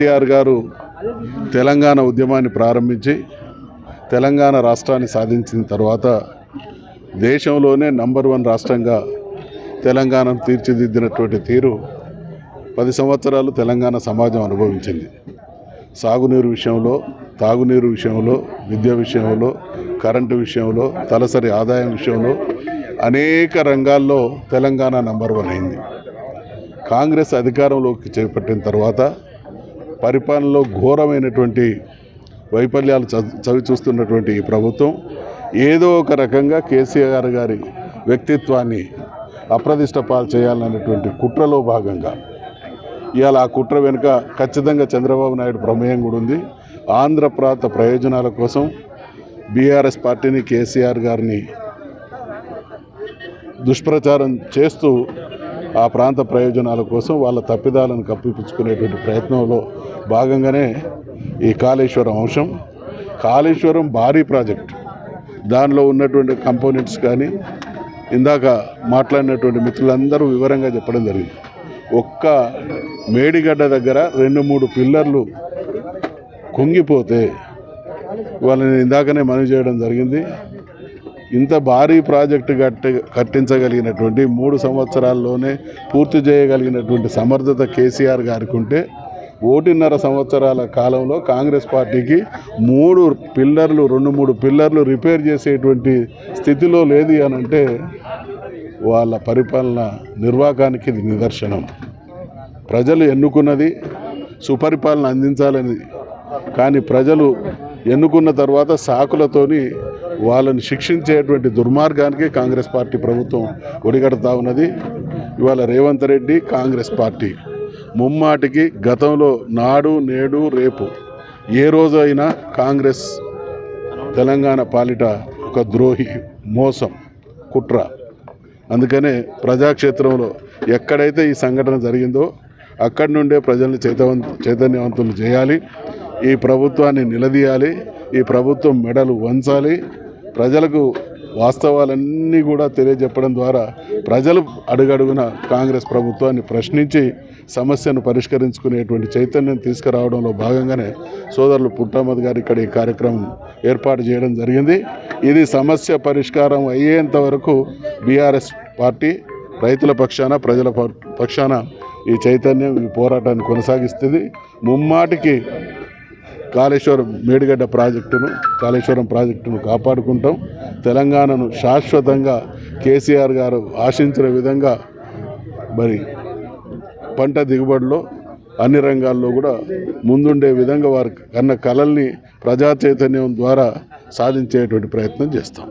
కేసీఆర్ గారు తెలంగాణ ఉద్యమాన్ని ప్రారంభించి తెలంగాణ రాష్ట్రాన్ని సాధించిన తర్వాత దేశంలోనే నంబర్ వన్ రాష్ట్రంగా తెలంగాణను తీర్చిదిద్దినటువంటి తీరు పది సంవత్సరాలు తెలంగాణ సమాజం అనుభవించింది. సాగునీరు విషయంలో తాగునీరు విషయంలో విద్య విషయంలో కరెంటు విషయంలో తలసరి ఆదాయం విషయంలో అనేక రంగాల్లో తెలంగాణ నంబర్ వన్ అయింది. కాంగ్రెస్ అధికారంలోకి చేపట్టిన తర్వాత పరిపాలనలో ఘోరమైనటువంటి వైఫల్యాలు చ- చవి చూస్తున్నటువంటి ఈ ప్రభుత్వం ఏదో ఒక రకంగా కేసీఆర్ గారి వ్యక్తిత్వాన్ని అప్రదిష్ట పాలు చేయాలన్నటువంటి కుట్రలో భాగంగా ఇవాళ ఆ కుట్ర వెనుక ఖచ్చితంగా చంద్రబాబు నాయుడు ప్రమేయం కూడా ఉంది. ఆంధ్ర ప్రాంత ప్రయోజనాల కోసం బీఆర్ఎస్ పార్టీని కేసీఆర్ గారిని దుష్ప్రచారం చేస్తూ ఆ ప్రాంత ప్రయోజనాల కోసం వాళ్ళ తప్పిదాలను కప్పిపుచ్చుకునేటువంటి ప్రయత్నంలో భాగంగానే ఈ కాళేశ్వరం అంశం. కాళేశ్వరం భారీ ప్రాజెక్ట్. దానిలో ఉన్నటువంటి కంపోనెంట్స్ కానీ ఇందాక మాట్లాడినటువంటి మిత్రులందరూ వివరంగా చెప్పడం జరిగింది. ఒక్క మేడిగడ్డ దగ్గర రెండు మూడు పిల్లర్లు కుంగిపోతే వాళ్ళని ఇందాకనే మనవి చేయడం జరిగింది. ఇంత భారీ ప్రాజెక్టు కట్టి కట్టించగలిగినటువంటి మూడు సంవత్సరాల్లోనే పూర్తి చేయగలిగినటువంటి సమర్థత కేసీఆర్ గారికి ఉంటే ఒకటిన్నర సంవత్సరాల కాలంలో కాంగ్రెస్ పార్టీకి మూడు పిల్లర్లు రెండు మూడు పిల్లర్లు రిపేర్ చేసేటువంటి స్థితిలో లేదు అని అంటే వాళ్ళ పరిపాలన నిర్వాహానికి ఇది నిదర్శనం. ప్రజలు ఎన్నుకున్నది సుపరిపాలన అందించాలని. కానీ ప్రజలు ఎన్నుకున్న తర్వాత సాకులతోని వాళ్ళని శిక్షించేటువంటి దుర్మార్గానికి కాంగ్రెస్ పార్టీ ప్రభుత్వం ఒడిగడతా ఉన్నది. ఇవాళ రేవంత్ రెడ్డి కాంగ్రెస్ పార్టీ. ముమ్మాటికి గతంలో నాడు నేడు రేపు ఏ రోజు అయినా కాంగ్రెస్ తెలంగాణ పాలిట ఒక ద్రోహి మోసం కుట్ర. అందుకనే ప్రజాక్షేత్రంలో ఎక్కడైతే ఈ సంఘటన జరిగిందో అక్కడి నుండే ప్రజల్ని చైతవ చైతన్యవంతులు చేయాలి. ఈ ప్రభుత్వాన్ని నిలదీయాలి ఈ ప్రభుత్వం మెడలు వంచాలి. ప్రజలకు వాస్తవాలన్నీ కూడా తెలియజెప్పడం ద్వారా ప్రజలు అడుగడుగున కాంగ్రెస్ ప్రభుత్వాన్ని ప్రశ్నించి సమస్యను పరిష్కరించుకునేటువంటి చైతన్యం తీసుకురావడంలో భాగంగానే సోదరులు పుట్టమద్ గారు ఇక్కడ ఈ కార్యక్రమం ఏర్పాటు చేయడం జరిగింది. ఇది సమస్య పరిష్కారం అయ్యేంత వరకు బీఆర్ఎస్ పార్టీ రైతుల పక్షాన ప్రజల ప- పక్షాన ఈ చైతన్యం ఈ పోరాటాన్ని కొనసాగిస్తుంది. ముమ్మాటికి కాళేశ్వరం మేడిగడ్డ ప్రాజెక్టును కాళేశ్వరం ప్రాజెక్టును కాపాడుకుంటాం. తెలంగాణను శాశ్వతంగా కేసీఆర్ గారు ఆశించిన విధంగా మరి పంట దిగుబడిలో అన్ని రంగాల్లో కూడా ముందుండే విధంగా వారి కన్న కళల్ని ప్రజా చైతన్యం ద్వారా సాధించేటువంటి ప్రయత్నం చేస్తాం.